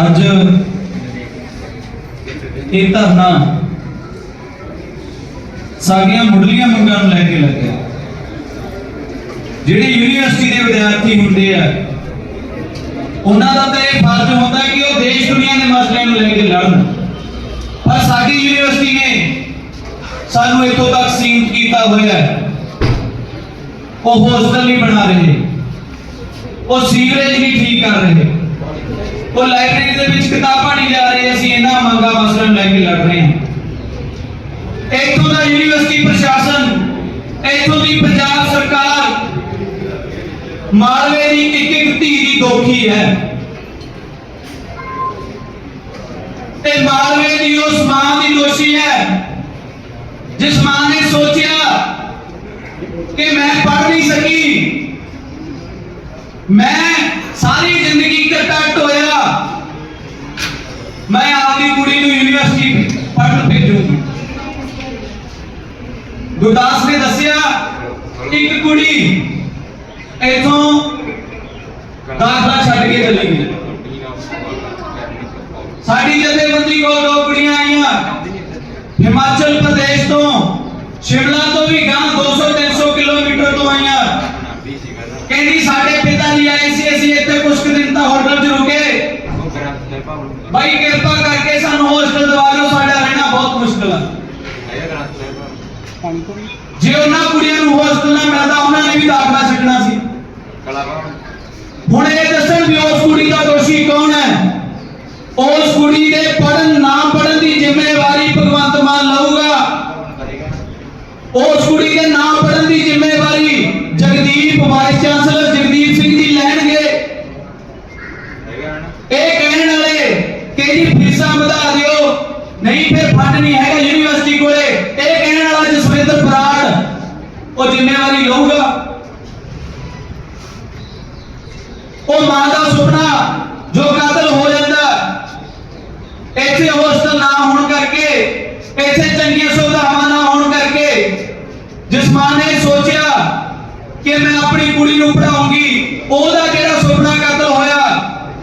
ਅੱਜ ਇਹ ਧਰਨਾ ਸਾਡੀਆਂ ਮੁੱਢਲੀਆਂ ਮੰਗਾਂ ਨੂੰ ਲੈ ਕੇ ਲੱਗਿਆ। ਜਿਹੜੇ ਯੂਨੀਵਰਸਿਟੀ ਦੇ ਵਿਦਿਆਰਥੀ ਹੁੰਦੇ ਆ, ਉਹਨਾਂ ਦਾ ਤਾਂ ਇਹ ਫਰਜ਼ ਹੁੰਦਾ ਕਿ ਉਹ ਦੇਸ਼ ਦੁਨੀਆ ਦੇ ਮਸਲਿਆਂ ਨੂੰ ਲੈ ਕੇ ਲੜਨ। ਪਰ ਸਾਡੀ ਯੂਨੀਵਰਸਿਟੀ ਨੇ ਸਾਨੂੰ ਇੱਥੋਂ ਤੱਕ ਸੀਮਿਤ ਕੀਤਾ ਹੋਇਆ ਹੈ। ਉਹ ਹੋਸਟਲ ਨਹੀਂ ਬਣਾ ਰਹੇ। ਉਹ ਸੀਵਰੇਜ ਨਹੀਂ ਠੀਕ ਕਰ ਰਹੇ। ਉਹ ਲਾਇਬ੍ਰੇਰੀ ਦੇ ਵਿੱਚ ਕਿਤਾਬਾਂ ਨਹੀਂ ਜਾ ਰਹੇ, ਅਸੀਂ ਇਹਨਾਂ ਮੰਗਾਂ ਮਸਲਿਆਂ ਨੂੰ ਲੈ ਕੇ ਲੜ ਰਹੇ ਹਾਂ। ਇੱਥੋਂ ਦਾ ਯੂਨੀਵਰਸਿਟੀ ਪ੍ਰਸ਼ਾਸਨ, ਇੱਥੋਂ ਦੀ ਪੰਜਾਬ ਸਰਕਾਰ, ਮਾਲਵੇ ਦੀ ਇੱਕ ਇੱਕ ਧੀ ਦੀ ਦੋਖੀ ਹੈ। ਤੇ ਮਾਲਵੇ ਦੀ ਉਸ ਮਾਂ ਦੀ ਦੋਸ਼ੀ ਹੈ, ਜਿਸ ਮਾਂ ਨੇ ਸੋਚਿਆ ਕਿ ਮੈਂ ਪੜ੍ਹ ਨਹੀਂ ਸਕੀ। ਮੈਂ ਸਾਰੀ ਜ਼ਿੰਦਗੀ ਕੱਟ ਹੋਇਆ। ਮੈਂ ਆਪਦੀ ਕੁੜੀ ਨੂੰ ਯੂਨੀਵਰਸਿਟੀ ਪੜ੍ਹਨ ਭੇਜੂੰਗੀ ਗੁਰਦਾਸ ਨੇ ਦੱਸਿਆ, ਇੱਕ ਕੁੜੀ ਇਥੋਂ ਦਾਖਲਾ ਛੱਡ ਕੇ ਚਲੀ ਗਈ। ਸਾਡੀ ਜਥੇਬੰਦੀ ਕੋਲ ਦੋ ਕੁੜੀਆਂ ਆਈਆਂ। ਹਿਮਾਚਲ ਪ੍ਰਦੇਸ਼ ਹੋਟਲ 'ਚ ਰੁਕੇ। ਬਾਈ, ਕਿਰਪਾ ਕਰਕੇ ਸਾਨੂੰ ਹੋਸਟਲ ਦਵਾ ਦਿਓ, ਸਾਡਾ ਰਹਿਣਾ ਬਹੁਤ ਮੁਸ਼ਕਲ ਹੈ ਜੇ ਉਹਨਾਂ ਕੁੜੀਆਂ ਨੂੰ ਹੋਸਟਲ ਨਾ ਮਿਲਦਾ, ਉਹਨਾਂ ਨੇ ਵੀ ਦਾਖਲਾ ਛੱਡਣਾ ਸੀ। ਹੁਣ ਇਹ ਦੱਸਣ ਵੀ ਉਸ ਕੁੜੀ ਦਾ ਦੋਸ਼ੀ ਕੌਣ ਹੈ? ਉਸ ਕੁੜੀ ਦੇ ਪੜਨ ਨਾ ਪੜਨ ਦੀ ਜ਼ਿੰਮੇਵਾਰੀ ਭਗਵੰਤ ਮਾਨ ਲਊਗਾ। ਉਸ ਕੁੜੀ ਦੇ ਨਾ ਪੜਨ ਦੀ ਜ਼ਿੰਮੇਵਾਰੀ ਜਗਦੀਪ ਵਾਈਸ ਚਾਂਸਲਰ ਜਗਦੀਪ ਸਿੰਘ ਜੀ ਲੈਣਗੇ ਇਹ ਕਹਿਣ ਵਾਲੇ ਕਿ ਜੀ ਫੀਸਾਂ ਵਧਾ ਦਿਓ ਨਹੀਂ ਫਿਰ ਫੰਡ ਨਹੀਂ ਹੈਗਾ ਯੂਨੀਵਰਸਿਟੀ ਕੋਲੇ ਇਹ ਕਹਿਣ ਵਾਲਾ ਜਸਵਿੰਦਰ ਬਰਾੜ ਉਹ ਜ਼ਿੰਮੇਵਾਰੀ ਲਊਗਾ ਉਹ ਮਾਂ ਦਾ ਸੁਪਨਾ ਜੋ ਕਾਤਲ ਹੋ ਜਾਂਦਾ ਇੱਥੇ ਨਾ ਹੋਣ ਕਰਕੇ, ਇੱਥੇ ਚੰਗੀਆਂ ਸੁਵਿਧਾਵਾਂ ਨਾ ਹੋਣ ਕਰਕੇ ਜਿਸ ਨੇ ਸੋਚਿਆ ਕਿ ਮੈਂ ਆਪਣੀ ਕੁੜੀ ਨੂੰ ਪੜਾਉਂਗੀ ਉਹਦਾ ਜਿਹੜਾ ਸੁਪਨਾ ਕਾਤਲ ਹੋਇਆ,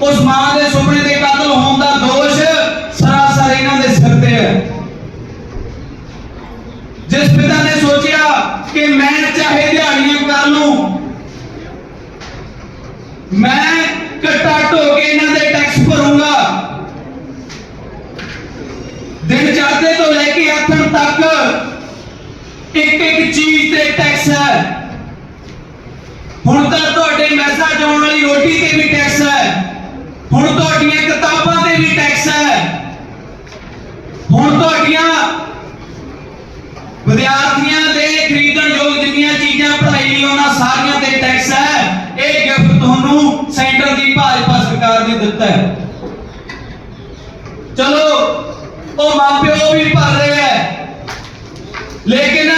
ਉਸ ਮਾਂ ਦੇ ਸੁਪਨੇ ਦੇ ਕਾਤਲ ਹੋਣ ਦਾ ਦੋਸ਼ ਸਰਾਸਰ ਇਹਨਾਂ ਦੇ ਸਿਰ ਤੇ ਹੈ। ਜਿਸ ਪਿਤਾ ਨੇ ਸੋਚਿਆ ਕਿ ਮੈਂ ਚਾਹੇ ਦਿਹਾੜੀਆਂ ਕਰ ਲੂੰ, ਮੈਂ ਘਟਾ ਢੋ ਕੇ ਇਹਨਾਂ ਦੇ ਟੈਕਸ ਭਰੂੰਗਾ ਦਿਨ ਚੜ੍ਹਦੇ ਤੋਂ ਲੈ ਕੇ ਆਥਣ ਤੱਕ ਇੱਕ ਇੱਕ ਚੀਜ਼ ਤੇ ਟੈਕਸ ਹੈ। ਹੁਣ ਤਾਂ ਤੁਹਾਡੇ ਮੈਸਾਂ ਚ ਆਉਣ ਵਾਲੀ ਰੋਟੀ ਤੇ ਵੀ ਟੈਕਸ ਹੈ। ਹੁਣ ਤੁਹਾਡੀਆਂ ਕਿਤਾਬਾਂ ਤੇ ਵੀ ਟੈਕਸ ਹੈ। ਹੁਣ ਤੁਹਾਡੀਆਂ ਵਿਦਿਆਰਥੀਆਂ ਦੇ ਖਰੀਦਣ ਯੋਗ ਜਿੰਨੀਆਂ ਚੀਜ਼ਾਂ ਪੜ੍ਹਾਈ ਲਈ ਉਹਨਾਂ ਸਾਰੀਆਂ ਤੇ ਟੈਕਸ ਹੈ। ਇਹ ਗਿਫਟ ਤੁਹਾਨੂੰ ਸੈਂਟਰ ਦੀ ਭਾਜਪਾ ਸਰਕਾਰ ਨੇ ਦਿੱਤਾ ਹੈ। ਚਲੋ, ਉਹ ਮਾਪਿਓ ਵੀ ਭਰ ਰਹੇ ਹੈ। ਲੇਕਿਨ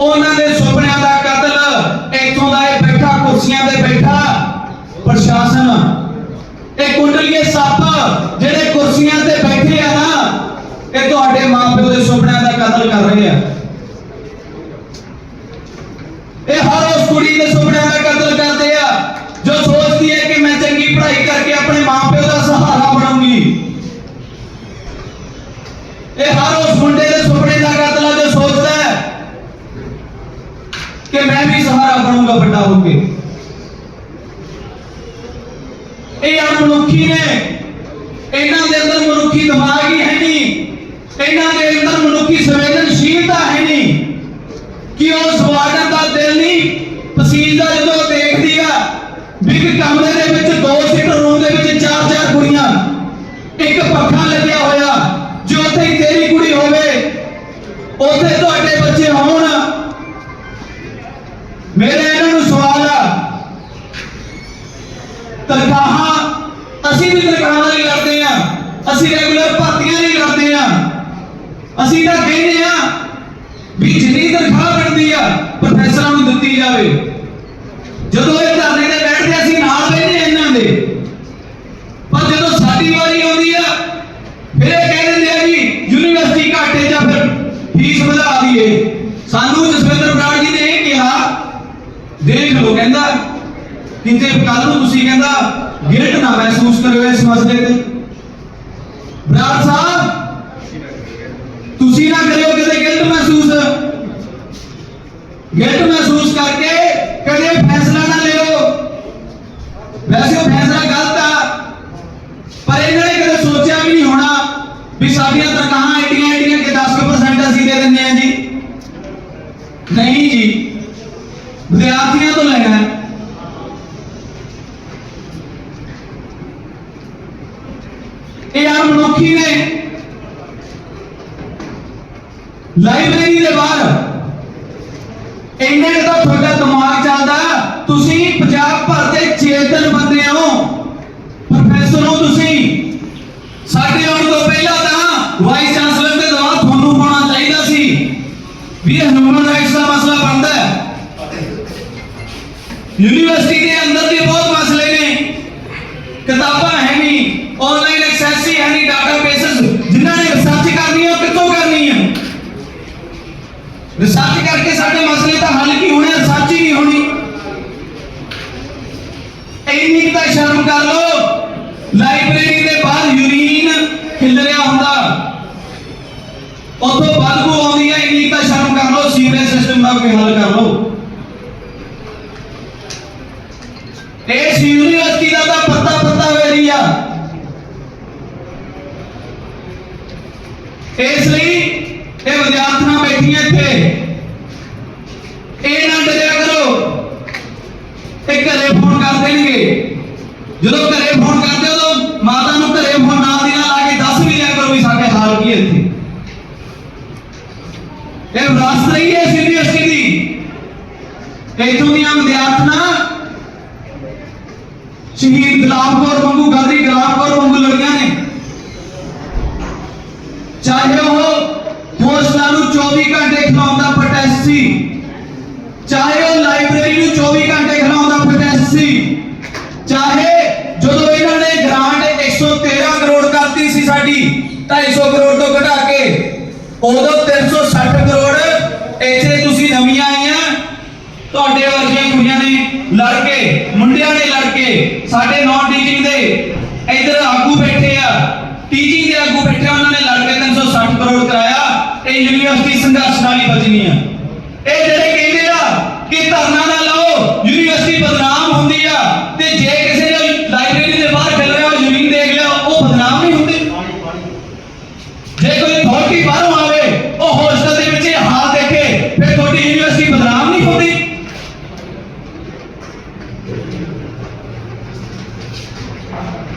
ਉਹਨਾਂ ਦੇ ਸਹਾਰਾ ਵੱਡਾ ਹੋ ਕੇ। ਇਹ ਅਮਨੁੱਖੀ ਨੇ। ਇਹਨਾਂ ਦੇ ਅੰਦਰ ਮਨੁੱਖੀ ਦਿਮਾਗ ਹੀ ਹੈ ਨਹੀਂ। ਇਹਨਾਂ ਦੇ ਅੰਦਰ ਮਨੁੱਖੀ ਸੰਵੇਦਨਸ਼ੀਲਤਾ ਹੈ ਨਹੀਂ। ਕਿ ਉਹ ਸਵਾਗਤ ਦਾ ਦਿਲ ਨਹੀਂ ਪਸੀਜਦਾ ਜਦੋਂ ਅਸੀਂ ਰੈਗੂਲਰ ਭਰਤੀਆਂ ਲਈ ਲੜਦੇ ਆ। ਅਸੀਂ ਤਾਂ ਕਹਿੰਦੇ ਆ ਵੀ ਜਿੰਨੀ ਤਨਖਾਹ ਬਣਦੀ ਆ ਪ੍ਰੋਫੈਸਰਾਂ ਨੂੰ ਦਿੱਤੀ ਜਾਵੇ। ਜਦੋਂ ਇਹ ਧਰਨੇ ਤੇ ਬੈਠਦੇ ਅਸੀਂ ਨਾਲ ਬੈਠੇ ਇਹਨਾਂ ਦੇ। ਪਰ ਜਦੋਂ ਸਾਡੀ ਵਾਰੀ ਆਉਂਦੀ ਆ, ਫਿਰ ਇਹ ਕਹਿ ਦਿੰਦੇ ਆ ਜੀ ਯੂਨੀਵਰਸਿਟੀ ਘਾਟੇ ਜਾਂ ਫਿਰ ਫੀਸ ਵਧਾ ਦਈਏ। ਸਾਨੂੰ ਜਸਵਿੰਦਰ ਬਰਾੜ ਜੀ ਨੇ ਇਹ ਕਿਹਾ, ਦੇਖ ਲਓ ਕਹਿੰਦਾ, ਕਿਤੇ ਕੱਲ ਨੂੰ ਤੁਸੀਂ ਕਹਿੰਦਾ ਗਿਲਟ ਨਾ ਮਹਿਸੂਸ ਕਰਿਓ ਇਸ ਮਸਲੇ ਤੇ। ਬਰਾੜ ਸਾਹਿਬ, ਤੁਸੀਂ ਨਾ ਕਰਿਓ ਕਦੇ ਗਿਲਟ ਮਹਿਸੂਸ। ਗਿਲਟ ਮਹਿਸੂਸ ਕਰਕੇ ਕਦੇ ਫੈਸਲਾ ਨਾ ਲਿਓ। ਵੈਸੇ ਉਹ ਫੈਸਲਾ ਗਲਤ ਆ, ਪਰ ਇਹਨਾਂ ਨੇ ਕਦੇ ਸੋਚਿਆ ਵੀ ਨਹੀਂ ਹੋਣਾ ਵੀ ਸਾਡੀਆਂ ਤਨਖਾਹਾਂ ਏਡੀਆਂ ਏਡੀਆਂ ਕਿ 10% ਅਸੀਂ ਦੇ ਦਿੰਦੇ ਆ ਜੀ ਨਹੀਂ ਜੀ ਵਿਦਿਆਰਥੀਆਂ ਤੋਂ ਲੈਣਾ ਹੈ ਇਹ ਆ ਮਨੁੱਖੀ ਨੇ ਲਾਇਬ੍ਰੇਰੀ ਦੇ ਬਾਹਰ ਇੰਨੇ ਕੁ ਤਾਂ ਤੁਹਾਡਾ ਦਿਮਾਗ ਚੱਲਦਾ ਤੁਸੀਂ ਪੰਜਾਬ ਭਰ ਦੇ ਚੇਤਨ ਬੰਦੇ ਹੋ ਪ੍ਰੋਫੈਸਰ ਹੋ ਤੁਸੀਂ ਸਾਡੇ ਆਉਣ ਤੋਂ ਪਹਿਲਾਂ ਤਾਂ ਵਾਈਸ ਚਾਂਸਲਰ ਦੇ ਦਵਾ ਤੁਹਾਨੂੰ ਪਾਉਣਾ ਚਾਹੀਦਾ ਸੀ ਵੀ ਇਹ ਹਿਊਮਨ ਰਾਈਟਸ ਦਾ ਮਸਲਾ ਬਣਦਾ ਹੈ? ਯੂਨੀਵਰਸਿਟੀ ਦੇ ਅੰਦਰ ਦੇ ਬਹੁਤ ਮਸਲੇ ਨੇ। ਕਿਤਾਬਾਂ ਹੈ ਨਹੀਂ ਆਨਲਾਈਨ ਐਕਸੈਸ ਹੀ ਹੈ ਨਹੀਂ ਡਾਟਾਬੇਸਸ ਜਿਨ੍ਹਾਂ ਨੇ ਰਿਸਰਚ ਕਰਨੀ ਹੈ ਉਹ ਕਿੱਥੋਂ ਕਰਨੀ ਹੈ? ਰਿਸਰਚ ਕਰਕੇ ਸਾਡੇ ਮਸਲੇ ਤਾਂ ਹੱਲ ਕੀ ਹੋਣੇ ਰਿਸਰਚ ਹੀ ਨਹੀਂ ਹੋਣੀ। ਇੰਨੀ ਤਾਂ ਸ਼ਰਮ ਕਰ ਲੋ ਲਾਇਬ੍ਰੇਰੀ ਦੇ ਬਾਹਰ ਯੂਰੀਨ ਖਿਲਰਿਆ ਹੁੰਦਾ। ਉੱਥੋਂ ਬਦਬੂ ਆਉਂਦੀ ਇੰਨੀ ਤਾਂ ਸ਼ਰਮ ਕਰ ਲਓ ਸੀਵਰੇਜ ਸਿਸਟਮ ਦਾ ਕੋਈ ਹੱਲ ਕਰ ਲਓ। ਇਸ ਯੂਨੀਵਰਸਿਟੀ ਦਾ ਤਾਂ ਪੱਤਾ ਪੱਤਾ ਵੇਰੀ ਆ। ਇਸ ਲਈ ਇਹ ਵਿਦਿਆਰਥੀਆਂ ਬੈਠੀਆਂ ਇੱਥੇ। ਇਹ ਨਾ ਡਰਿਆ ਕਰੋ ਇਹ ਘਰੇ ਫੋਨ ਕਰ ਦੇਣਗੇ। ਜਦੋਂ ਘਰੇ ਫੋਨ ਕਰਦੇ ਉਦੋਂ ਮਾਤਾ ਨੂੰ ਘਰੇ ਫੋਨ ਨਾਲ ਦੀ ਨਾਲ ਆ ਕੇ ਦੱਸ ਵੀ ਲਿਆ ਕਰੋ ਵੀ ਸਾਡੇ ਹਾਲ ਕੀ ਹੈ ਇੱਥੇ। ਇਹ ਵਿਰਾਸਤ ਰਹੀ ਹੈ ਇਸ ਯੂਨੀਵਰਸਿਟੀ ਦੀ। ਇੱਥੋਂ ਦੀਆਂ ਵਿਦਿਆਰਥਣਾਂ, ਸ਼ਹੀਦ ਗੁਲਾਬ ਕੌਰ ਵਾਂਗੂ ਗਾਂਧੀ ਗੁਲਾਬ ਕੌਰ ਵਾਂਗੂ ਲੜੀਆਂ ਨੇ। ਚਾਹੇ ਉਹ ਹੋਸਟਲਾਂ ਨੂੰ 24 ਘੰਟੇ ਖਿਲਾਉਂਦਾ ਪ੍ਰੋਟੈਸਟ ਸੀ। ਉਦੋਂ 360 ਕਰੋੜ ਇੱਥੇ ਤੁਸੀਂ ਨਵੀਆਂ ਆਈਆਂ। ਤੁਹਾਡੇ ਵਰਗੀਆਂ ਕੁੜੀਆਂ ਨੇ ਲੜ ਕੇ, ਮੁੰਡਿਆਂ ਨੇ ਲੜ ਕੇ ਸਾਡੇ ਨਾਨ ਟੀਚਿੰਗ ਦੇ ਇਧਰ ਆਗੂ ਬੈਠੇ ਆ। ਟੀਚਿੰਗ ਦੇ ਆਗੂ ਬੈਠੇ ਉਹਨਾਂ ਨੇ ਲੜ ਕੇ 360 ਕਰੋੜ ਕਰਾਇਆ। ਇਹ ਯੂਨੀਵਰਸਿਟੀ ਸੰਘਰਸ਼ ਨਾਲ ਹੀ ਬਚਣੀ ਆ ਇਹ ਜਿਹੜੇ ਕਹਿੰਦੇ ਆ ਕਿ ਧਰਨਾ ਨਾ ਲਾਓ ਯੂਨੀਵਰਸਿਟੀ ਬਦਨਾਮ ਹੁੰਦੀ ਆ ਤੇ ਜੇ ਕਿਸੇ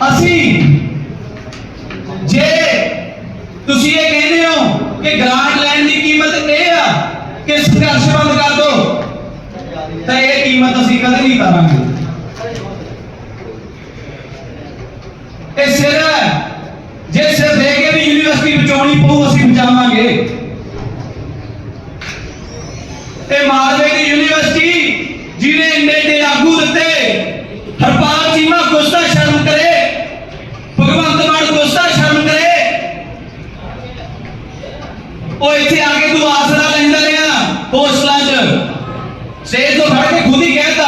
ਅਸੀਂ ਜੇ ਤੁਸੀਂ ਇਹ ਕਹਿੰਦੇ ਹੋ ਕਿ ਗ੍ਰਾਂਟ ਲੈਣ ਦੀ ਕੀਮਤ ਇਹ ਆ ਕਿ ਸੰਘਰਸ਼ ਬੰਦ ਕਰ ਦਿਓ ਤਾਂ ਇਹ ਕੀਮਤ ਅਸੀਂ ਕਦੇ ਨਹੀਂ ਕਰਾਂਗੇ। ਇਹ ਸਿਰ ਜੇ ਸਿਰ ਦੇ ਕੇ ਵੀ ਯੂਨੀਵਰਸਿਟੀ ਬਚਾਉਣੀ ਪਊ, ਅਸੀਂ ਬਚਾਵਾਂਗੇ। ਇਹ ਮਾਰਵੇ ਦੀ ਯੂਨੀਵਰਸਿਟੀ, ਜਿਹਨੇ ਇੰਨੇ ਦੇ ਆਗੂ ਦਿੱਤੇ ਹਰਪਾਲ ਚੀਮਾ ਗੁੱਸਾ ਸ਼ਰਮ ਕਰੇ ਭਗਵੰਤ ਮਾਨ ਗੁੱਸਾ ਸ਼ਰਮ ਕਰੇ ਉਹ ਇੱਥੇ ਆ ਕੇ ਤੂੰ ਆਸਰਾ ਲੈਂਦਾ ਰਿਹਾ ਹੋਸਟਲਾਂ 'ਚ ਸਟੇਜ ਤੋਂ ਫੜ ਕੇ ਖੁਦ ਹੀ ਕਹਿਤਾ,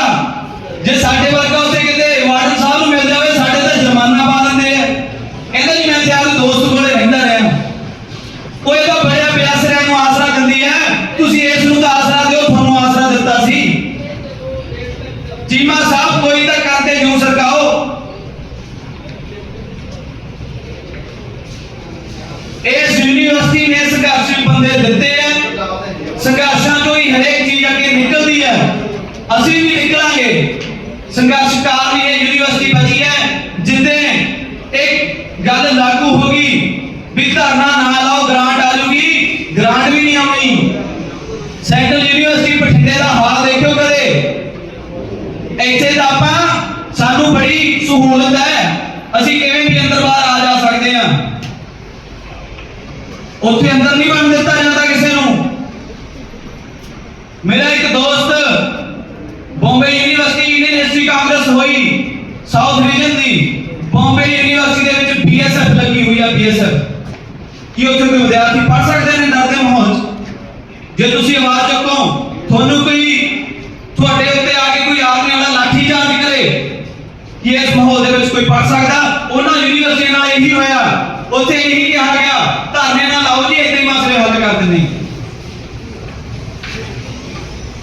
ਜੇ ਸਾਡੇ ਵਰਗਾ ਉੱਥੇ ਕਿਤੇ ਵਾਰਡਨ ਸਾਹਿਬ ਨੂੰ ਮਿਲ ਜਾਵੇ, ਸਾਡੇ ਤਾਂ ਜੁਰਮਾਨਾ ਪਾ ਦਿੰਦੇ ਆ। ਕਹਿੰਦਾ ਜੀ, ਮੈਂ ਤੇ ਆਪਣੇ ਦੋਸਤ ਕੋਲੇ ਰਹਿੰਦਾ ਰਿਹਾ। ਉਹ ਇਹਦਾ ਬੜਿਆ ਪਿਆਸਰਿਆਂ ਨੂੰ ਆਸਰਾ ਦਿੰਦੀ ਹੈ ਤੁਸੀਂ ਇਸ ਨੂੰ ਤਾਂ ਆਸਰਾ ਦਿਓ, ਤੁਹਾਨੂੰ ਆਸਰਾ ਦਿੱਤਾ ਸੀ। ਚੀਮਾ ਸਾਹਿਬ, ਕੋਈ ਤਾਂ ਕਰਦੇ ਜੂ ਸਰਕਾਓ। ਇਸ ਯੂਨੀਵਰਸਿਟੀ ਨੇ ਸੰਘਰਸ਼ੀ ਬੰਦੇ ਦਿੱਤੇ ਆ। ਸੰਘਰਸ਼ ਤੋਂ ਹੀ ਹਰੇਕ ਚੀਜ਼ ਅੱਗੇ ਨਿਕਲਦੀ ਹੈ ਅਸੀਂ ਵੀ ਨਿਕਲਾਂਗੇ। ਸੰਘਰਸ਼ਕਾਰ ਵੀ ਇਹ ਯੂਨੀਵਰਸਿਟੀ ਬਚੀ ਹੈ ਜਿੱਦੇ ਇੱਕ ਗੱਲ ਲਾਗੂ ਹੋ ਗਈ ਵੀ ਧਰਨਾ ਨਾ ਲਾਓ ਗ੍ਰਾਂਟ ਆ ਜੂਗੀ। ਗ੍ਰਾਂਟ ਵੀ ਨਹੀਂ ਆਉਣੀ। ਸੈਂਟਰਲ ਯੂਨੀਵਰਸਿਟੀ ਬਠਿੰਡੇ ਦਾ ਹਾਲ ਦੇਖਿਓ ਕਦੇ। ਇੱਥੇ ਤਾਂ ਆਪਾਂ ਸਾਨੂੰ ਬੜੀ ਸਹੂਲਤ ਹੈ। ਅਸੀਂ ਕਿਵੇਂ ਵੀ ਅੰਦਰ ਬਾਹਰ ਆ ਜਾ ਸਕਦੇ ਹਾਂ। ਉੱਥੇ ਅੰਦਰ ਨਹੀਂ ਬਣ ਦਿੱਤਾ ਜਾਂਦਾ ਕਿਸੇ ਨੂੰ। ਮੇਰਾ ਇੱਕ ਦੋ ਲੱਗੀ ਹੋਈ ਕੀ ਉੱਥੇ ਕੋਈ ਵਿਦਿਆਰਥੀ ਪੜ ਸਕਦੇ ਨੇ ਡਰ ਦੇ ਮਾਹੌਲ 'ਚ? ਜੇ ਤੁਸੀਂ ਆਵਾਜ਼ ਚੱਕੋ, ਤੁਹਾਨੂੰ ਕੋਈ ਤੁਹਾਡੇ ਉੱਤੇ ਆ ਕੇ ਕੋਈ ਆਦਮੀ ਵਾਲਾ ਲਾਠੀ ਚਾਰਜ ਕਰੇ, ਕਿ ਇਸ ਮਾਹੌਲ ਦੇ ਵਿੱਚ ਕੋਈ ਪੜ ਸਕਦਾ? ਉਹਨਾਂ ਯੂਨੀਵਰਸਿਟੀਆਂ ਨਾਲ ਇਹੀ ਹੋਇਆ। ਉੱਥੇ ਇਹੀ ਕਿਹਾ ਗਿਆ, ਧਰਨੇ ਨਾਲ ਆਓ ਜੀ ਏਦਾਂ ਹੀ ਮਸਲੇ ਹੱਲ ਕਰ ਦਿੰਦੇ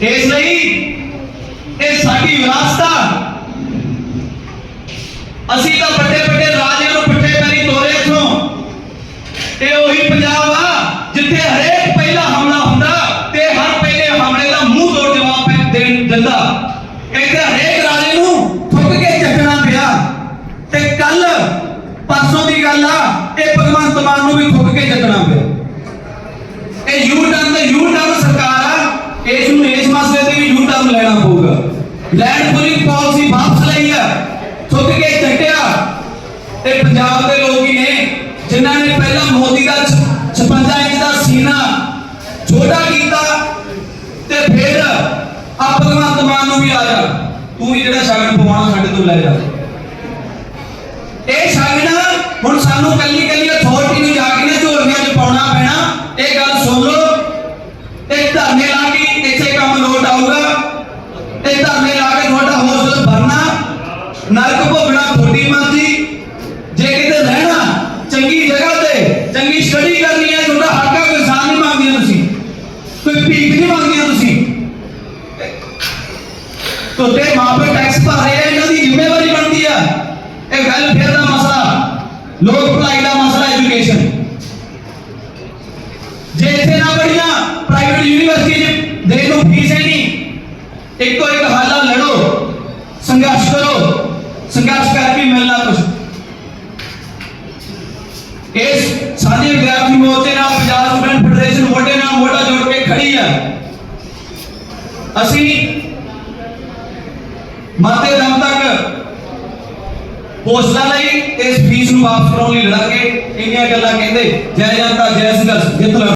ਇਸ ਲਈ ਇਹ ਸਾਡੀ ਵਿਰਾਸਤ ਅਸੀਂ ਤਾਂ ਵੱਡੇ ਇਹ ਭਗਵੰਤ ਮਾਨ ਨੂੰ ਵੀ ਠੁੱਕ ਕੇ ਚੱਕਣਾ ਪਿਆ। ਇਹ ਯੂ ਟਰਨ ਦਾ ਯੂ ਟਰਨ ਸਰਕਾਰ ਆ, ਇਸ ਨੂੰ ਇਸ ਮਸਲੇ ਤੇ ਵੀ ਯੂ ਟਰਨ ਲੈਣਾ ਪਊਗਾ। ਲੈਂਡ ਪੂਲਿੰਗ ਪਾਲਿਸੀ ਵਾਪਸ ਲਈ ਆ ਠੁੱਕ ਕੇ ਚੱਟਿਆ ਤੇ ਪੰਜਾਬ ਦੇ ਲੋਕ ਹੀ ਨੇ, ਜਿਨ੍ਹਾਂ ਨੇ ਪਹਿਲਾਂ ਮੋਦੀ ਦਾ 56 ਇੰਚ ਦਾ ਸੀਨਾ ਛੋਟਾ ਕੀਤਾ, ਤੇ ਫਿਰ ਆ ਭਗਵੰਤ ਮਾਨ ਨੂੰ ਵੀ ਆ ਜਾ। ਤੂੰ ਹੀ ਜਿਹੜਾ ਸ਼ਗਨ ਪਵਾਉਣਾ, ਸਾਡੇ ਤੋਂ ਲੈ ਜਾ। ਹੁਣ ਸਾਨੂੰ ਕੱਲੀ ਕੱਲੀ ਅਥਾਰਟੀ ਨੂੰ ਜਾ ਕੇ ਨਾ ਝੋਲੀਆਂ 'ਚ ਪਾਉਣਾ ਪੈਣਾ, ਇਹ ਗੱਲ ਸੁਣ ਲਓ। ਇਹ ਧਰਨੇ ਲਾ ਕੇ ਇੱਥੇ ਕੰਮ ਲੋਟ ਆਊਗਾ। ਇਹ ਧਰਨੇ ਲਾ ਕੇ ਤੁਹਾਡਾ ਹੌਸਲਾ ਭਰਨਾ। ਨਰਕ ਭੋਗਣਾ ਤੁਹਾਡੀ ਮਰਜ਼ੀ। ਜੇ ਕਿਤੇ ਰਹਿਣਾ, ਚੰਗੀ ਜਗ੍ਹਾ ਤੇ, ਚੰਗੀ ਸਟੱਡੀ ਕਰਨੀ ਹੈ ਤੁਹਾਡਾ ਹੱਕ ਆ, ਕੋਈ ਸਾਨ ਨਹੀਂ ਮੰਗਦੀਆਂ ਤੁਸੀਂ। ਕੋਈ ਭੀਖ ਨਹੀਂ ਮੰਗਦੀਆਂ ਤੁਸੀਂ। ਤੁਹਾਡੇ ਮਾਪੇ ਟੈਕਸ ਭਰ ਰਹੇ ਆ ਇਹਨਾਂ ਦੀ ਜ਼ਿੰਮੇਵਾਰੀ ਬਣਦੀ ਆ ਇਹ ਵੈਲਫੇਅਰ ਦਾ ਮਸਲਾ ਲੋਕ ਭਲਾਈ ਦਾ ਮਸਲਾ ਐਜੂਕੇਸ਼ਨ ਜੇ ਇੱਥੇ ਨਾ ਪੜੀਆਂ ਪ੍ਰਾਈਵੇਟ ਯੂਨੀਵਰਸਿਟੀ ਚ ਦੇ ਦੋ ਫੀਸ ਹੈ ਨਹੀਂ। ਇੱਕੋ ਇੱਕ ਹਾਲਾ ਲੜੋ, ਸੰਘਰਸ਼ ਕਰੋ, ਸੰਘਰਸ਼ ਕਰਕੇ ਮਿਲਣਾ ਕੁਝ ਇਸ ਸਾਂਝੇ ਵਿਦਿਆਰਥੀ ਮੋਰਚੇ ਨਾਲ ਪੰਜਾਬ ਸਟੂਡੈਂਟ ਫੈਡਰੇਸ਼ਨ ਮੋਢੇ ਨਾਲ ਮੋਢਾ ਜੋੜ ਕੇ ਖੜੀ ਆ ਅਸੀਂ ਮਾਤੇ ਦਮ ਤੱਕ ਪੋਸਟਾਂ ਲਈ ਇਸ ਫੀਸ ਨੂੰ ਵਾਪਸ ਕਰਾਉਣ ਲਈ ਲੜਾਂਗੇ। ਇੰਨੀਆਂ ਗੱਲਾਂ ਕਹਿੰਦੇ, ਜੈ ਜਨਤਾ, ਜੈ ਸੰਘਰਸ਼, ਜਿੱਤ ਲਓ